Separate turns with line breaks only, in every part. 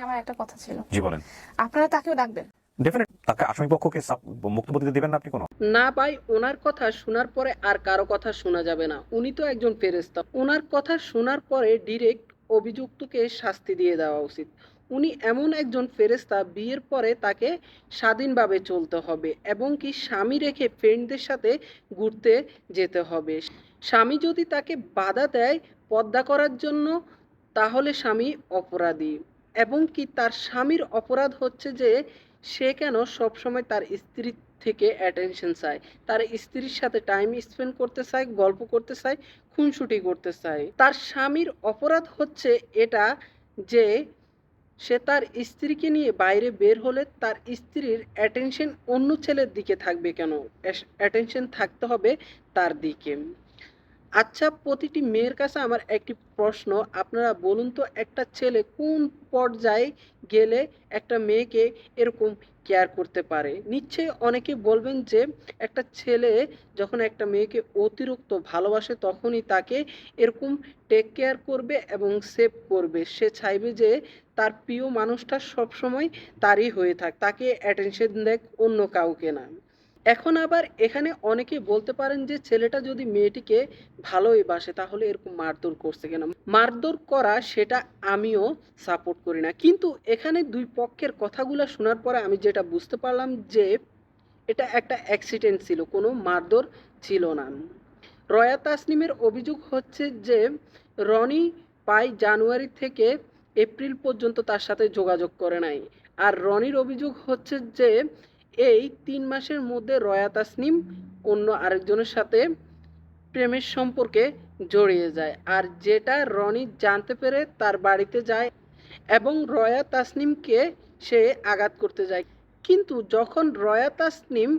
আমার একটা কথা ছিল।
জি বলেন।
আপনারা তাকেও ডাকবেন।
ডেফিনেট তাকে আসামি পক্ষকে সাপ- দিতে দিবেন না আপনি কোনো?
না ভাই ওনার কথা শোনার পরে আর কারও কথা শোনা যাবে না। উনি তো একজন ফেরেস্তা ওনার কথা শোনার পরে ডিরেক্ট অভিযুক্তকে শাস্তি দিয়ে দেওয়া উচিত। উনি এমন একজন ফেরেস্তা বিয়ের পরে তাকে স্বাধীনভাবে চলতে হবে এবং কি স্বামী রেখে ফ্রেন্ডদের সাথে ঘুরতে যেতে হবে। স্বামী যদি তাকে বাধা দেয় পদ্মা করার জন্য তাহলে স্বামী অপরাধী। এবং কি তার স্বামীর অপরাধ হচ্ছে যে সে কেন সবসময় তার স্ত্রীর থেকে অ্যাটেনশন চায়? তার স্ত্রীর সাথে টাইম স্পেন্ড করতে চায়, গল্প করতে চায়, খুনসুটি করতে চায়। তার স্বামীর অপরাধ হচ্ছে এটা যে সে তার স্ত্রীকে নিয়ে বাইরে বের হলে তার স্ত্রীর অ্যাটেনশন অন্য ছেলের দিকে থাকবে কেন? অ্যাটেনশন থাকতে হবে তার দিকে। আচ্ছা প্রতিটি মেয়ের কাছে আমার একটি প্রশ্ন। আপনারা বলুন তো, একটা ছেলে কোন পর্যায়ে গেলে একটা মেয়েকে এরকম কেয়ার করতে পারে? নিশ্চয়ই অনেকে বলবেন যে, একটা ছেলে যখন একটা মেয়েকে অতিরিক্ত ভালোবাসে তখনই তাকে এরকম টেক কেয়ার করবে এবং সেভ করবে। সে চাইবে যে, তার প্রিয় মানুষটা সবসময় তারই হয়ে থাক, তাকে অ্যাটেনশন দেখ অন্য কাউকে না। এখন আবার এখানে অনেকে বলতে পারেন যে ছেলেটা যদি মেয়েটিকে ভালোই বাসে, তাহলে এরকম মারধর করছে কেন? মারধর করা সেটা আমিও সাপোর্ট করি না। কিন্তু এখানে দুই পক্ষের কথাগুলো শোনার পরে আমি যেটা বুঝতে পারলাম যে এটা একটা অ্যাক্সিডেন্ট ছিল, কোনো মারধর ছিল না। রয়া তাসনিমের অভিযোগ হচ্ছে যে রনি পাই জানুয়ারি থেকে এপ্রিল পর্যন্ত তার সাথে যোগাযোগ করে নাই। আর রনির অভিযোগ হচ্ছে যে এই তিন মাসের মধ্যে রয়া তাসনিম অন্য আরেকজনের সাথে প্রেমের সম্পর্কে জড়িয়ে যায়। আর যেটা রনি জানতে পেরে তার বাড়িতে যায় এবং রয়া তাসনিমকে সে আঘাত করতে যায়। কিন্তু যখন রয়া তাসনিম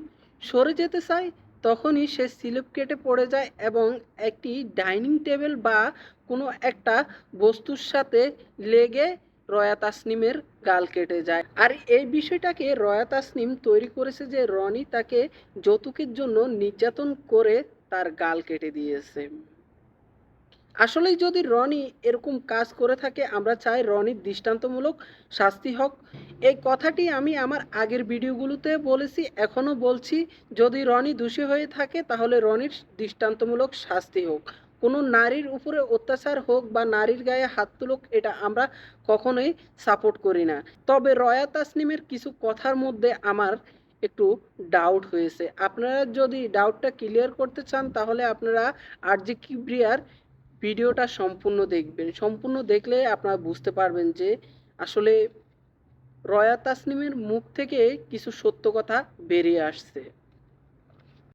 সরে যেতে চায়, তখনই সে স্লিপ কেটে পড়ে যায় এবং একটি ডাইনিং টেবিল বা কোনো একটা বস্তুর সাথে লেগে রয়া তাসনিমের গাল কেটে যায়। আর এই বিষয়টাকে রয়া তাসনিম তৈরি করেছে যে, রনি তাকে যৌতুকের জন্য নির্যাতন করে তার গাল কেটে দিয়েছে। আসলেই যদি রনি এরকম কাজ করে থাকে, আমরা চাই রনির দৃষ্টান্তমূলক শাস্তি হোক। এই কথাটি আমি আমার আগের ভিডিওগুলোতে বলেছি, এখনও বলছি। যদি রনি দোষী হয়ে থাকে, তাহলে রনির দৃষ্টান্তমূলক শাস্তি হোক। কোনো নারীর উপরে অত্যাচার হোক বা নারীর গায়ে হাত তুলুক, এটা আমরা কখনোই সাপোর্ট করি না। তবে রয়া তাসনিমের কিছু কথার মধ্যে আমার একটু ডাউট হয়েছে। আপনারা যদি ডাউটটা ক্লিয়ার করতে চান, তাহলে আপনারা আরজি কিবরিয়ার ভিডিওটা সম্পূর্ণ দেখবেন। সম্পূর্ণ দেখলে আপনারা বুঝতে পারবেন যে আসলে রয়া তাসনিমের মুখ থেকে কিছু সত্য কথা বেরিয়ে আসছে।